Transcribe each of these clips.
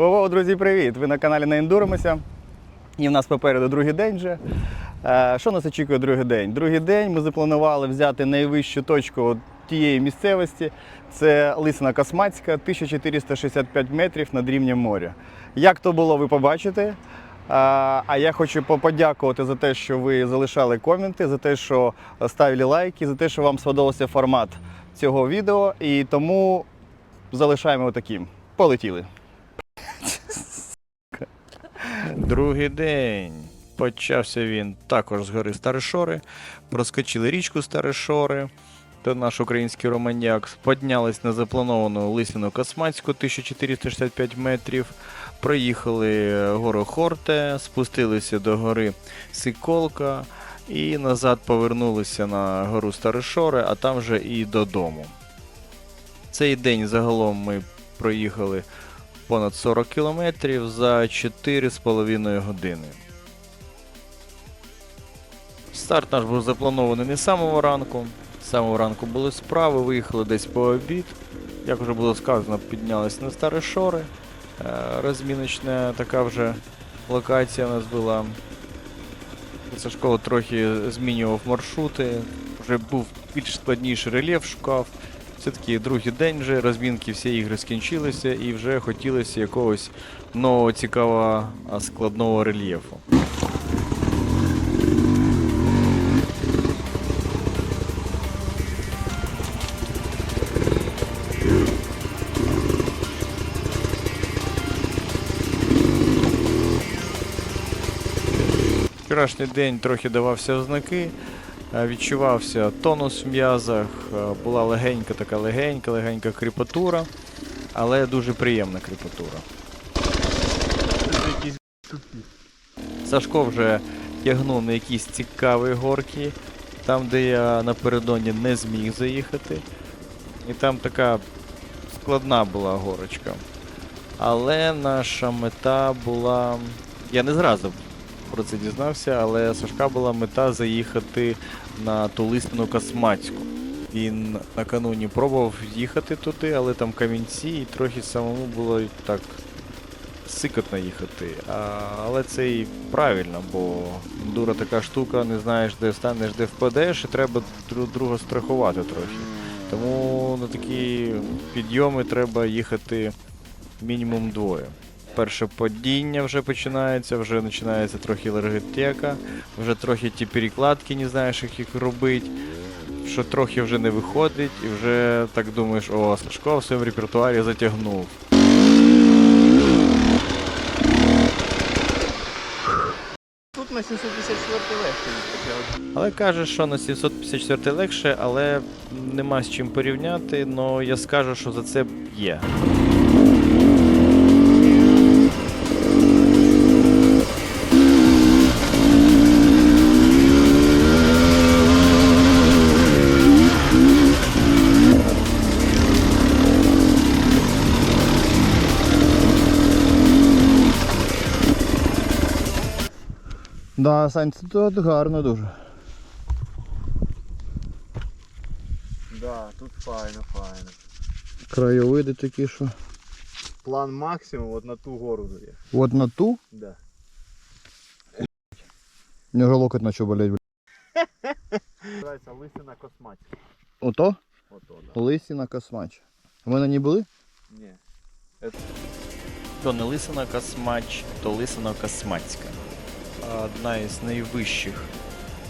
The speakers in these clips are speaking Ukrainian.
Ого, друзі, привіт! Ви на каналі Не Ендуримося. І в нас попереду другий день вже. Е, Що нас очікує другий день? Другий день ми запланували взяти найвищу точку тієї місцевості. Це Лисина Космацька, 1465 метрів над рівнем моря. Як то було, ви побачите. Е, А я хочу подякувати за те, що ви залишали коменти, за те, що ставили лайки, за те, що вам сподобався формат цього відео. І тому залишаємо таким. Полетіли. Другий день. Почався він також з гори Старишори. Проскочили річку Старишори. То наш український романьяк. Поднялись на заплановану лисину Космацьку 1465 метрів. Проїхали гору Хорте, спустилися до гори Сиколка і назад повернулися на гору Старишори, а там вже і додому. Цей день загалом ми проїхали понад 40 кілометрів за 4,5 години. Старт наш був запланований не з самого ранку. З самого ранку були справи, виїхали десь по обід. Як вже було сказано, піднялися на Старі Шори. Е, Розміночна така вже локація у нас була. Сашко трохи змінював маршрути, вже був більш складніший рельєф шукав. Все-таки другий день вже, розмінки, всі ігри скінчилися і вже хотілося якогось нового цікавого складного рельєфу. Вчорашній день трохи давався знаки, відчувався тонус в м'язах, е, була легенька така легенька, легенька кріпатура, але дуже приємна кріпатура. Сашко вже тягнув на якісь цікаві горки, там, де я напередодні не зміг заїхати. І там така складна була горочка. Але наша мета була. Я не зразу про це дізнався, але Сашка була мета заїхати на ту лисну Космацьку. Він накануні пробував їхати туди, але там камінці, і трохи самому було так сикотно їхати. А, але це і правильно, бо дура така штука, не знаєш, де станеш, де впадеш, і треба друг друга страхувати трохи. Тому на такі підйоми треба їхати мінімум двоє. Перше падіння вже починається, вже починається трохи енергетика, вже трохи ті перекладки не знаєш, як їх робити, що трохи вже не виходить, і вже так думаєш, о, Сашко в своєму репертуарі затягнув. Тут на 754 легше. Але каже, що на 754 легше, але нема з чим порівняти, але я скажу, що за це є. Да, Сань, це тут гарно дуже. Да, тут файно, файно. Краєвиди такі, що. План максимум от на ту гору заїхав. От на ту, Да. у нього локоть наче болеть, блядь. Називається лисина косматська. Ото? Ото, да. Лисіна Космач. Ви на ній були? Ні. То не лисина Космач, то лисина Космацька. Одна із найвищих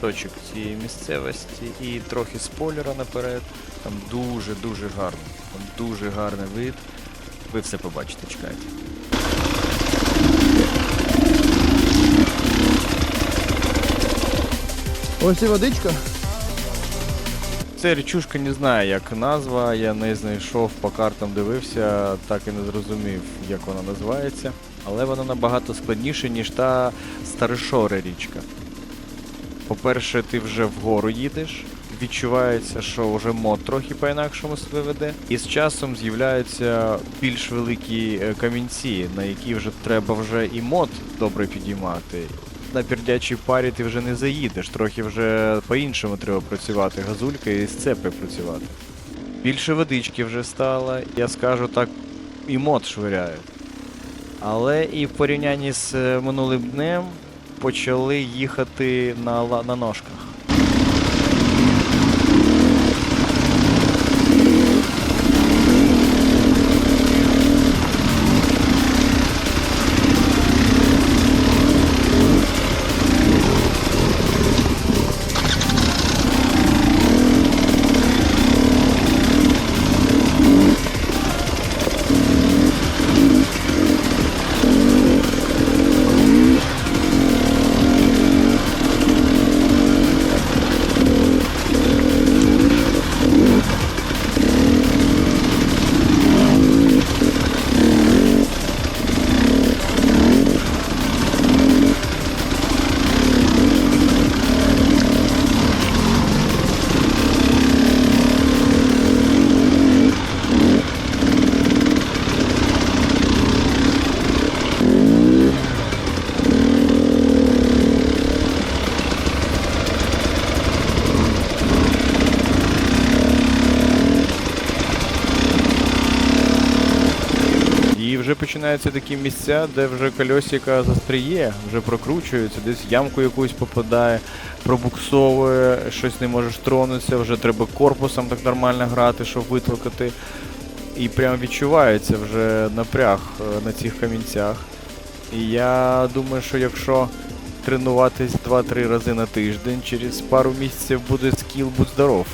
точок цієї місцевості. І трохи спойлера наперед. Там дуже-дуже гарно. Там дуже гарний вид. Ви все побачите, чекайте. Ось і водичка. Це річушка не знаю, як назва, я не знайшов по картам дивився, так і не зрозумів, як вона називається. Але вона набагато складніша, ніж та Старишора річка. По-перше, ти вже вгору їдеш, відчувається, що вже мод трохи по-інакшому себе веде. І з часом з'являються більш великі е, камінці, на які вже треба вже і мод добре підіймати. На пердячій парі ти вже не заїдеш, трохи вже по-іншому треба працювати, газулька і сцепи працювати. Більше водички вже стало, я скажу так, і мод швиряє. Але і в порівнянні з е, минулим днем почали їхати на, на ножках. І вже починаються такі місця, де вже кольосика застріє, вже прокручується, десь ямку якусь попадає, пробуксовує, щось не можеш тронутися, вже треба корпусом так нормально грати, щоб витолкати. І прям відчувається вже напряг е, на цих камінцях. І я думаю, що якщо тренуватись 2-3 рази на тиждень, через пару місяців буде скіл, будь здоров.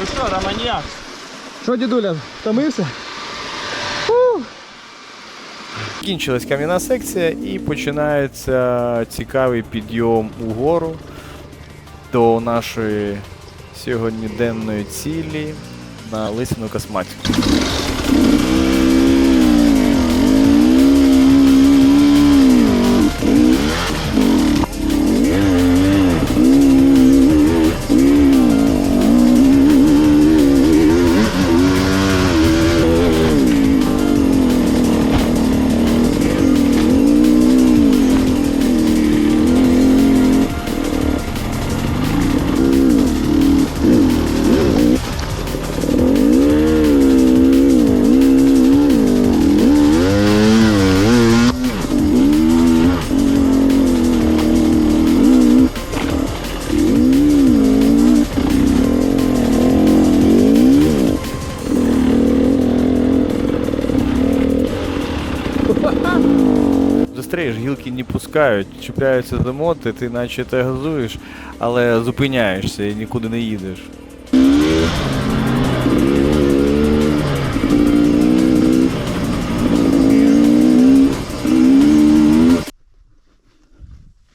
Ну що, Романьяк? Що, дідуля, втомився? Кінчилась кам'яна секція і починається цікавий підйом угору до нашої сьогодні денної цілі на Лисину Космацьку. Зустрієш, гілки не пускають, чіпляються за моти, ти наче те газуєш, але зупиняєшся і нікуди не їдеш.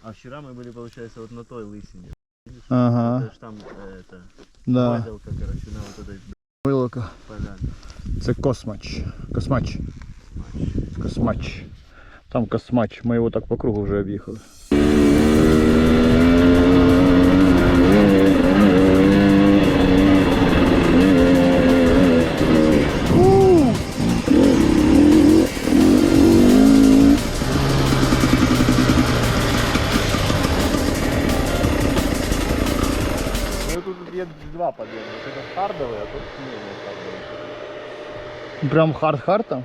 А вчера мы были, получается, вот на той лысине. Ага, Это ж там э, это, да. падалка, короче, на вот этой Вилока. поляне. Це космач. Космач. Космач. Там космач. Ми його так по кругу вже об'їхали. Ну два подъема. Вот этот хардовый, а тут хардовый. Прям хард-хард там?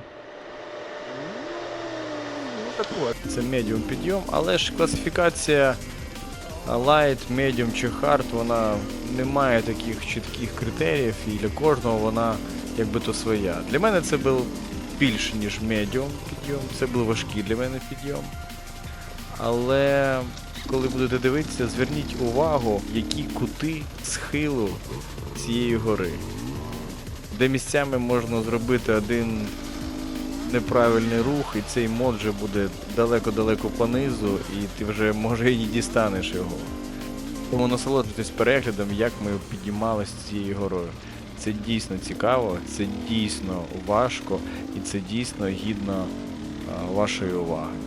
Такое. Це медіум підйом, але ж класифікація light, medium чи hard, вона не має таких чітких критеріїв, і для кожного вона якби то своя. Для мене це був більше, ніж medium підйом, це був важкий для мене підйом. Але коли будете дивитися, зверніть увагу, які кути схилу цієї гори, де місцями можна зробити один неправильний рух, і цей мод вже буде далеко-далеко понизу, і ти вже може і не дістанеш його. Тому насолоджуйтесь переглядом, як ми підіймалися цією горою. Це дійсно цікаво, це дійсно важко і це дійсно гідно вашої уваги.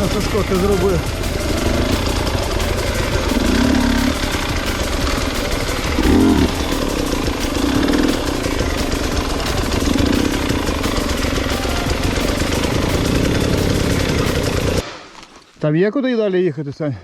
Технічно Сашко ти зробив. Там є куди далі їхати, Сань?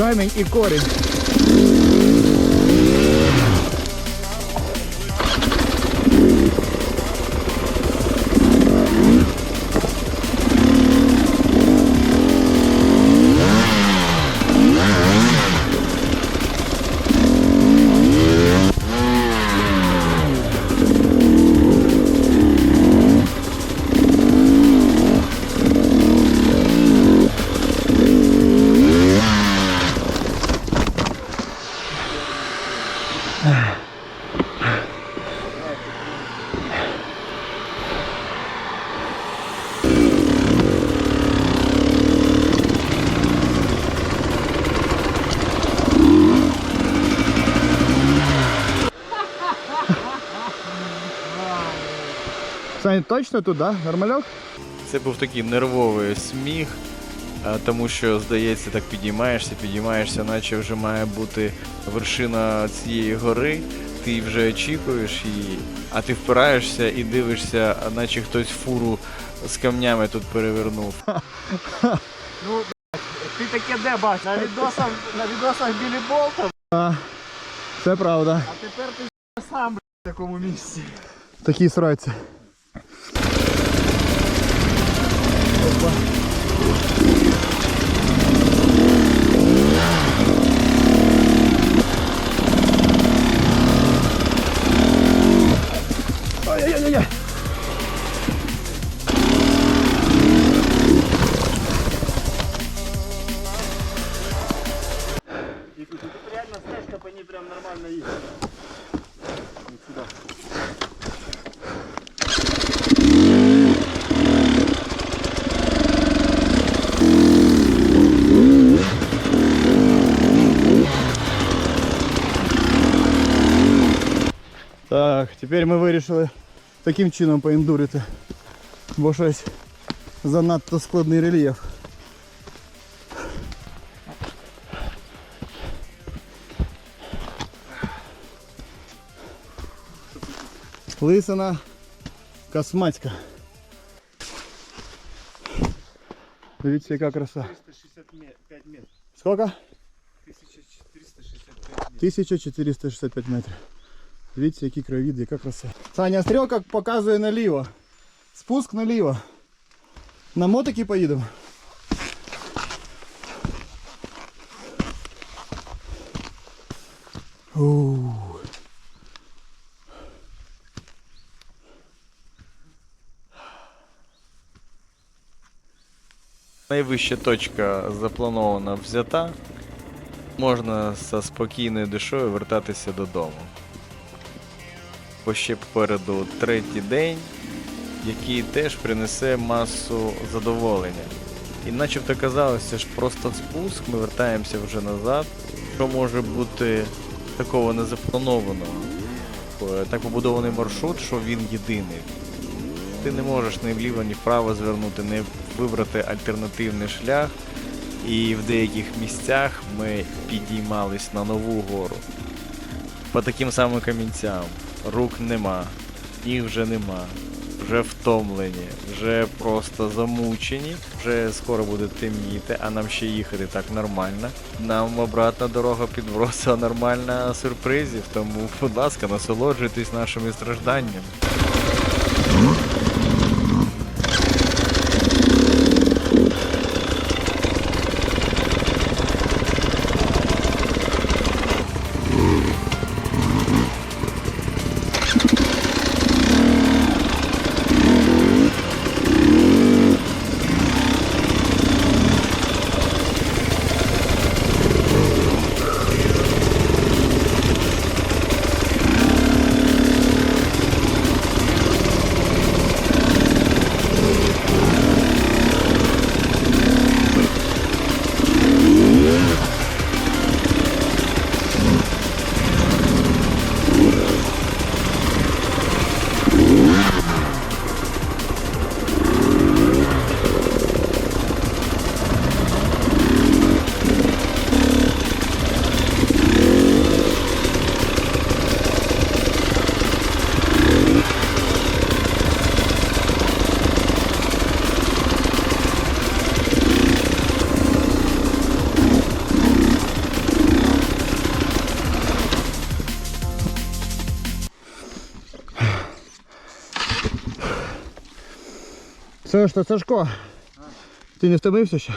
Камінь і корінь. Саня, точно тут, да? Нормальок? Це був такий нервовий сміх, тому що, здається, так підіймаєшся, підіймаєшся, наче вже має бути вершина цієї гори. Ти вже очікуєш її, а ти впираєшся і дивишся, наче хтось фуру з камнями тут перевернув. Ну, ти таке де бачиш? На відосах, на відосах Білі Болта, А, це правда. а тепер ти сам в такому місці. Такі сраці. Opa. тепер ми вирішили таким чином поіндурити, бо щось занадто складний рельєф. Лисина космацька. Дивіться, яка краса. 365 метрів. Сколько? 1465 метрів. 1465 метрів. Дивіться, які краєвіди, яка краса. Саня, стрілка показує наліво. Спуск наліво. На мотики поїдемо. Ууу. Найвища точка запланована взята. Можна зі спокійною душою вертатися додому. Ще попереду третій день, який теж принесе масу задоволення. І начебто казалося, що просто спуск, ми вертаємося вже назад. Що може бути такого незапланованого? Е, Так побудований маршрут, що він єдиний. Ти не можеш ні вліво, ні вправо звернути, не вибрати альтернативний шлях. І в деяких місцях ми підіймались на нову гору. По таким самим камінцям. Рук нема, ніг вже нема. Вже втомлені, вже просто замучені, вже скоро буде темніти, а нам ще їхати так нормально. Нам обратна дорога підбросила нормально сюрпризів, тому, будь ласка, насолоджуйтесь нашими стражданнями. Це что, Сашко? Ти не втомився ще?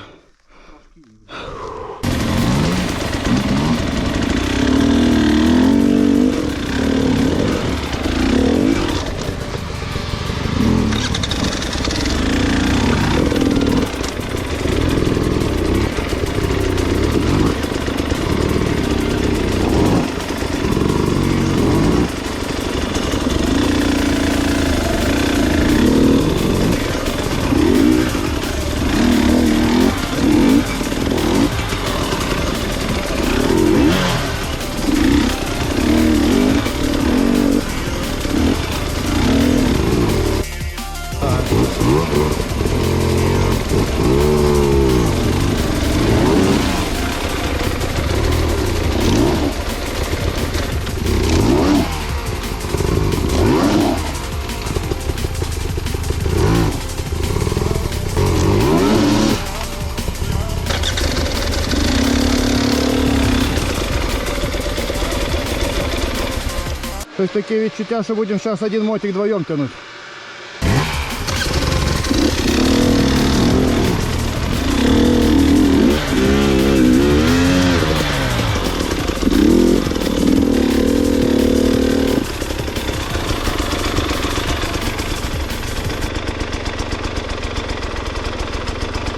Таке відчуття, що будемо зараз один мотик вдвоєм тягнути.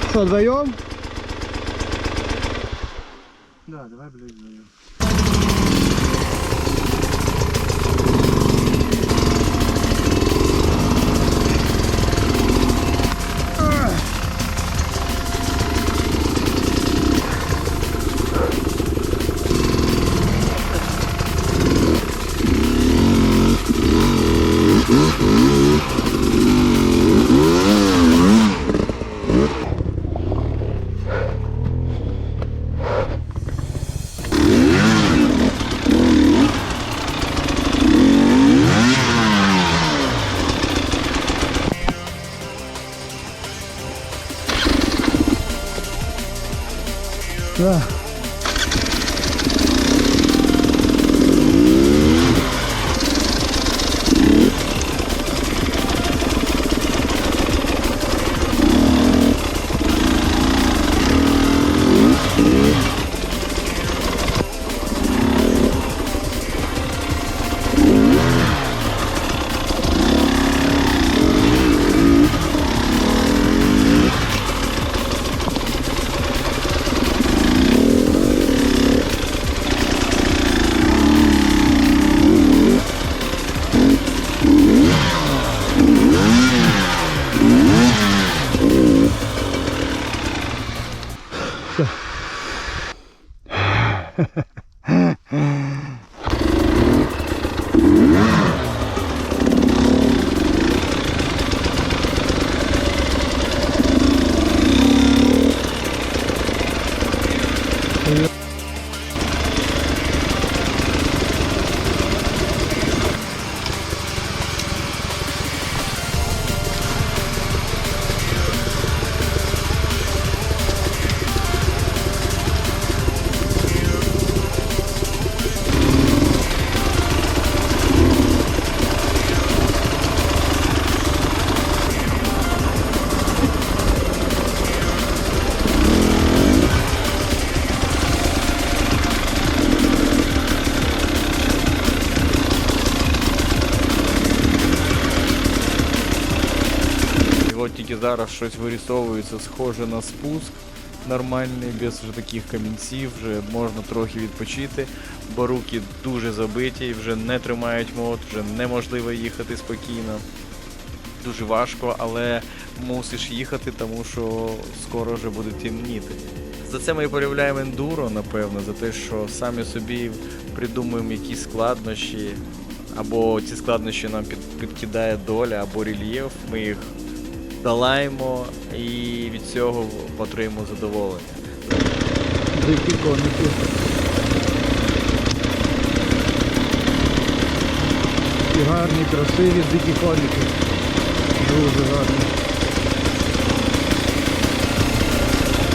Что, вдвоем? Да. Зараз щось вирісовується, схоже на спуск нормальний, без вже таких камінців, вже можна трохи відпочити, бо руки дуже забиті, вже не тримають мод, вже неможливо їхати спокійно. Дуже важко, але мусиш їхати, тому що скоро вже буде темніти. За це ми і полюбляємо ендуро, напевно, за те, що самі собі придумуємо якісь складнощі, або ці складнощі нам під, підкидає доля, або рельєф. Ми їх долаємо і від цього отримуємо задоволення. І гарні, красиві дикі коники. Дуже гарні.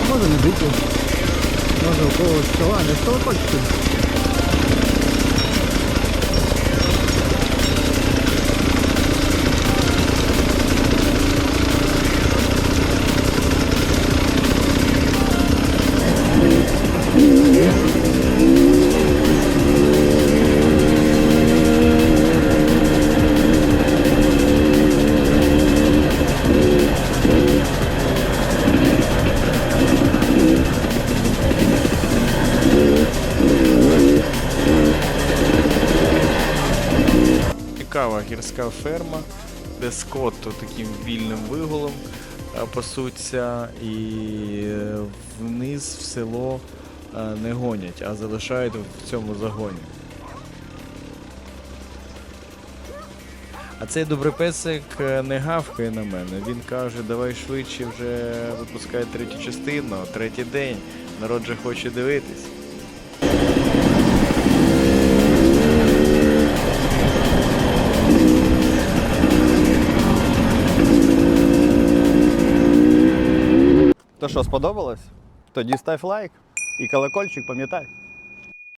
Може не дикі. Може у когось. Що ви хочете? Цікава гірська ферма, де скот таким вільним вигулом е, пасуться і е, вниз в село е, не гонять, а залишають в цьому загоні. А цей добрий песик е, не гавкає на мене. Він каже, давай швидше вже випускай третю частину, третій день. Народ же хоче дивитись. То що, сподобалось? Тоді став лайк і колокольчик, пам'ятай.